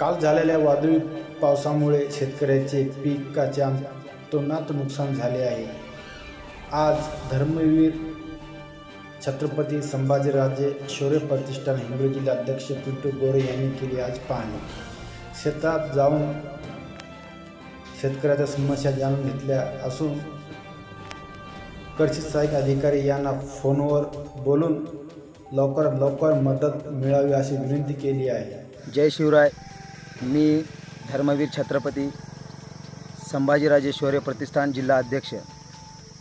काल झालेल्या वादळी पावसामुळे शेतकऱ्याचे पिकाच्या तोंडात नुकसान झाले आहे. आज धर्मवीर छत्रपती संभाजीराजे शौर्य प्रतिष्ठान हिंगोली अध्यक्ष पिंटू गोरे यांनी केली आज पाहणी. शेतात जाऊन शेतकऱ्याच्या समस्या जाणून घेतल्या असून कृषी सहाय्यक अधिकारी यांना फोनवर बोलून लवकरात लवकर मदत मिळावी अशी विनंती केली आहे. जय शिवराय. मी धर्मवीर छत्रपती संभाजीराजे शौर्य प्रतिष्ठान जिल्हा अध्यक्ष.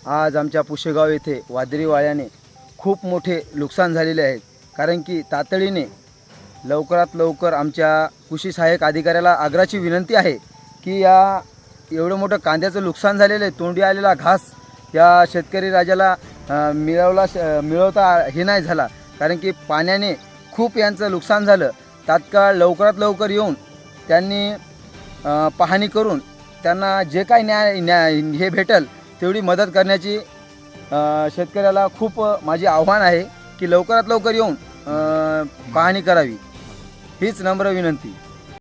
आज आमच्या पुशेगाव येथे वादळी वाळ्याने खूप मोठे नुकसान झालेले आहे. कारण की तातडीने लवकरात लवकर आमच्या कृषी सहाय्यक अधिकाऱ्याला आग्राची विनंती आहे की या एवढं मोठं कांद्याचं नुकसान झालेलं आहे तोंडी आलेला घास या शेतकरी राजाला मिळवला श- मिळवता हे नाही झाला. कारण की पाण्याने खूप यांचं नुकसान झालं. तात्काळ लवकरात लवकर येऊन त्यांनी पाहणी करून त्यांना जे काही न्याय न्याय हे भेटेल तेवढी मदत करण्याची शेतकऱ्याला खूप माझी आव्हान आहे की लवकरात लवकर येऊन पाहणी करावी. हीच नम्र विनंती.